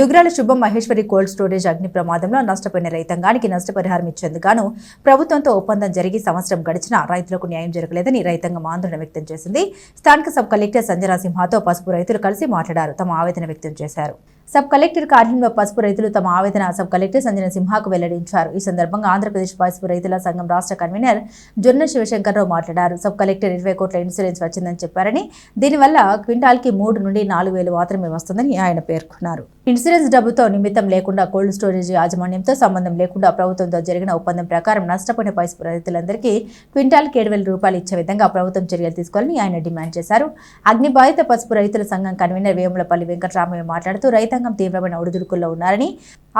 దుగ్రాల శుభం Maheshwari cold storage అగ్ని ప్రమాదంలో నష్టపోయిన రైతాంగానికి నష్టపరిహారం ఇచ్చేందుకు ప్రభుత్వంతో ఒప్పందం జరిగి సంవత్సరం గడిచినా రైతులకు న్యాయం జరగలేదని రైతాంగం ఆందోళన వ్యక్తం చేసింది. స్థానిక సబ్ కలెక్టర్ సంజనా సింహాతో పసుపు రైతులు కలిసి మాట్లాడారు. తమ ఆవేదన వ్యక్తం చేశారు. సబ్ కలెక్టర్ కార్యాలయంలో పసుపు రైతులు తమ ఆవేదన సబ్ కలెక్టర్ సంజన సింహాకు వెల్లడించారు. ఈ సందర్భంగా ఆంధ్రప్రదేశ్ పసుపు రైతుల సంఘం రాష్ట్ర కన్వీనర్ జొన్న శివశంకర్రావు మాట్లాడారు. సబ్ కలెక్టర్ ఇరవై కోట్ల ఇన్సూరెన్స్ వచ్చిందని చెప్పారని దీనివల్ల క్వింటాల్కి మూడు నుండి నాలుగు వేలు మాత్రమే వస్తుందని ఆయన పేర్కొన్నారు. ఇన్సూరెన్స్ డబ్బుతో నిమిత్తం లేకుండా కోల్డ్ స్టోరేజ్ యాజమాన్యంతో సంబంధం లేకుండా ప్రభుత్వంతో జరిగిన ఒప్పందం ప్రకారం నష్టపోయిన పసుపు రైతులందరికీ క్వింటాల్కి ఏడు వేల రూపాయలు ఇచ్చే విధంగా ప్రభుత్వం చర్యలు తీసుకోవాలని ఆయన డిమాండ్ చేశారు. అగ్ని బాధిత పసుపు రైతుల సంఘం కన్వీనర్ వేములపల్లి వెంకటరామయ్య మాట్లాడుతూ రైతాంగ తీవ్రమైన ఒడిదుడుకుల్లో ఉన్నారని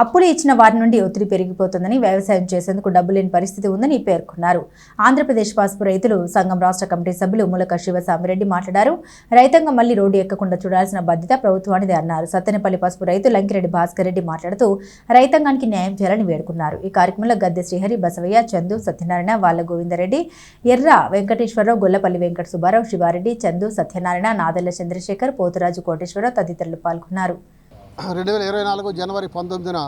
అప్పులు ఇచ్చిన వారి నుండి ఒత్తిడి పెరిగిపోతుందని వ్యవసాయం చేసేందుకు డబ్బు లేని పరిస్థితి ఉందని పేర్కొన్నారు. ఆంధ్రప్రదేశ్ పసుపు రైతులు సంఘం రాష్ట్ర కమిటీ సభ్యులు ములక శివసామిరెడ్డి మాట్లాడారు. రైతాంగం మళ్ళీ రోడ్డు ఎక్కకుండా చూడాల్సిన బాధ్యత ప్రభుత్వానిదే అన్నారు. సత్తెనపల్లి పసుపు రైతు లంకిరెడ్డి భాస్కర్ రెడ్డి మాట్లాడుతూ రైతాంగానికి న్యాయం చేయాలని వేడుకున్నారు. ఈ కార్యక్రమంలో గద్దె శ్రీహరి బసవయ్య చందు సత్యనారాయణ వాళ్ళ గోవిందరెడ్డి ఎర్ర వెంకటేశ్వరరావు గొల్లపల్లి వెంకట సుబ్బారావు శివారెడ్డి చందు సత్యనారాయణ నాదెళ్ళ చంద్రశేఖర్ పోతురాజు కోటేశ్వరరావు తదితరులు పాల్గొన్నారు. రెండు వేల ఇరవై నాలుగు జనవరి పంతొమ్మిదిన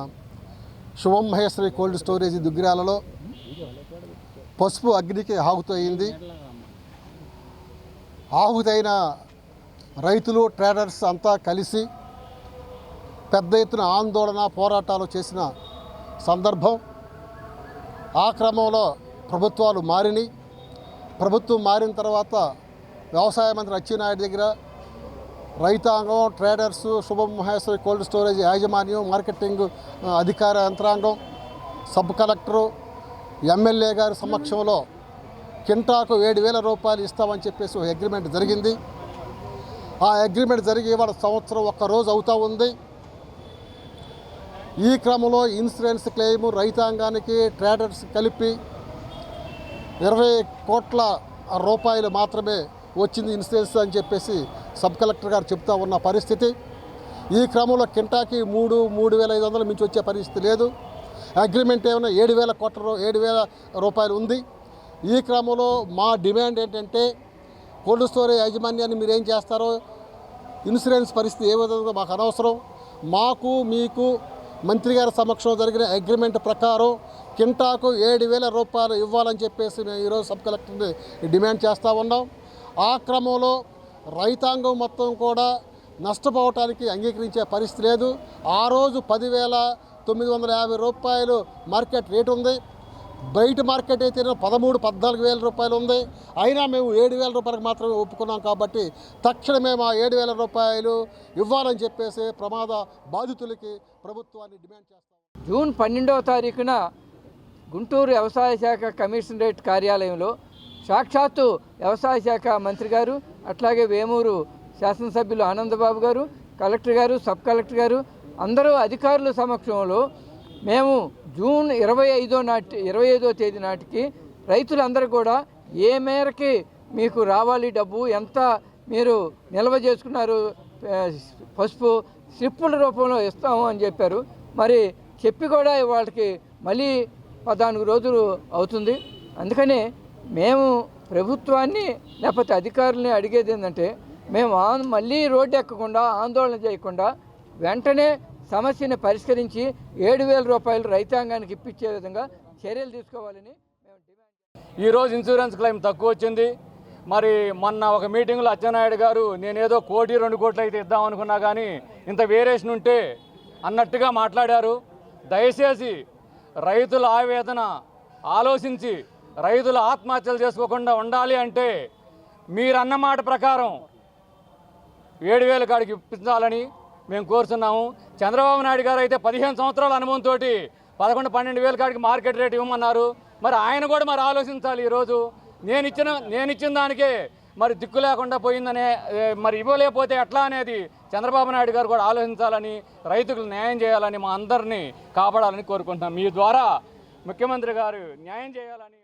శుభం మహేశ్వరి కోల్డ్ స్టోరేజ్ దుగ్గిరాలలో పసుపు అగ్నికి ఆహుతయింది ఆహుతైన రైతులు ట్రేడర్స్ అంతా కలిసి పెద్ద ఎత్తున ఆందోళన పోరాటాలు చేసిన సందర్భం. ఆ క్రమంలో ప్రభుత్వాలు మారినాయి. ప్రభుత్వం మారిన తర్వాత వ్యవసాయ మంత్రి అచ్చెన్నాయుడు దగ్గర రైతాంగం traders Shubham Maheshwari cold storage యాజమాన్యం మార్కెటింగ్ అధికార యంత్రాంగం సబ్ కలెక్టరు ఎమ్మెల్యే గారి సమక్షంలో కింటాకు ఏడు వేల రూపాయలు ఇస్తామని చెప్పేసి ఒక అగ్రిమెంట్ జరిగింది. ఆ అగ్రిమెంట్ జరిగి ఇవాళ సంవత్సరం ఒక్క రోజు అవుతూ ఉంది ఈ క్రమంలో ఇన్సూరెన్స్ క్లెయిమ్ రైతాంగానికి ట్రేడర్స్ కలిపి ఇరవై కోట్ల రూపాయలు మాత్రమే వచ్చింది ఇన్సూరెన్స్ అని చెప్పేసి సబ్ కలెక్టర్ గారు చెప్తా ఉన్న పరిస్థితి. ఈ క్రమంలో కింటాకి మూడు మూడు వేల ఐదు వందలు మించి వచ్చే పరిస్థితి లేదు. అగ్రిమెంట్ ఏమైనా ఏడు వేల కోట్ల ఏడు వేల రూపాయలు ఉంది. ఈ క్రమంలో మా డిమాండ్ ఏంటంటే కోల్డ్ స్టోరేజ్ యాజమాన్యాన్ని మీరు ఏం చేస్తారో ఇన్సూరెన్స్ పరిస్థితి ఏ విధంగా మాకు అనవసరం. మాకు మీకు మంత్రి గారి సమక్షంలో జరిగిన అగ్రిమెంట్ ప్రకారం కింటాకు ఏడు వేల రూపాయలు ఇవ్వాలని చెప్పేసి మేము ఈరోజు సబ్ కలెక్టర్ని డిమాండ్ చేస్తూ ఉన్నాం. ఆ క్రమంలో రైతాంగం మొత్తం కూడా నష్టపోవటానికి అంగీకరించే పరిస్థితి లేదు. ఆ రోజు పదివేల తొమ్మిది వందల యాభై రూపాయలు మార్కెట్ రేట్ ఉంది. బయట మార్కెట్ అయితే పదమూడు పద్నాలుగు వేల రూపాయలు ఉంది. అయినా మేము ఏడు వేల రూపాయలకు మాత్రమే ఒప్పుకున్నాం కాబట్టి తక్షణమే మా ఏడు వేల రూపాయలు ఇవ్వాలని చెప్పేసి ప్రమాద బాధితులకి ప్రభుత్వాన్ని డిమాండ్ చేస్తాం. జూన్ పన్నెండవ తారీఖున గుంటూరు వ్యవసాయ శాఖ కమిషనరేట్ కార్యాలయంలో సాక్షాత్తు వ్యవసాయ శాఖ మంత్రి గారు అట్లాగే వేమూరు శాసనసభ్యులు ఆనందబాబు గారు కలెక్టర్ గారు సబ్ కలెక్టర్ గారు అందరూ అధికారుల సమక్షంలో మేము జూన్ ఇరవై ఐదో నాటి ఇరవై ఐదో తేదీ నాటికి రైతులందరూ కూడా ఏ మేరకి మీకు రావాలి డబ్బు ఎంత మీరు నిల్వ చేసుకున్నారు పసుపు స్లిప్పుల రూపంలో ఇస్తాము అని చెప్పారు. మరి చెప్పి కూడా వాళ్ళకి మళ్ళీ పద్నాలుగు రోజులు అవుతుంది. అందుకని మేము ప్రభుత్వాన్ని లేకపోతే అధికారుల్ని అడిగేది ఏంటంటే మేము ఆన్ మళ్ళీ రోడ్డు ఎక్కకుండా ఆందోళన చేయకుండా వెంటనే సమస్యని పరిష్కరించి ఏడు వేల రూపాయలు రైతాంగానికి ఇప్పించే విధంగా చర్యలు తీసుకోవాలని మేము డిమాండ్ ఈరోజు ఇన్సూరెన్స్ క్లెయిమ్ తక్కువ వచ్చింది. మరి మొన్న ఒక మీటింగ్లో అచ్చెన్నాయుడు గారు నేనేదో కోటి రెండు కోట్లు అయితే ఇద్దాం అనుకున్నా కానీ ఇంత వేరేషన్ ఉంటే అన్నట్టుగా మాట్లాడారు. దయచేసి రైతుల ఆవేదన ఆలోచించి రైతులు ఆత్మహత్యలు చేసుకోకుండా ఉండాలి అంటే మీరన్న మాట ప్రకారం ఏడు వేల కాడికి ఇప్పించాలని మేము కోరుతున్నాము చంద్రబాబు నాయుడు గారు అయితే పదిహేను సంవత్సరాల అనుభవంతో పదకొండు పన్నెండు వేల కాడికి మార్కెట్ రేట్ ఇవ్వమన్నారు. మరి ఆయన కూడా మరి ఆలోచించాలి ఈరోజు. నేను ఇచ్చిన నేను ఇచ్చిన దానికే మరి దిక్కు లేకుండా పోయిందనే మరి ఇవ్వలేకపోతే ఎట్లా అనేది చంద్రబాబు నాయుడు గారు కూడా ఆలోచించాలని రైతులకు న్యాయం చేయాలని మా అందరినీ కాపాడాలని కోరుకుంటున్నాం. మీ ద్వారా ముఖ్యమంత్రి గారు న్యాయం చేయాలని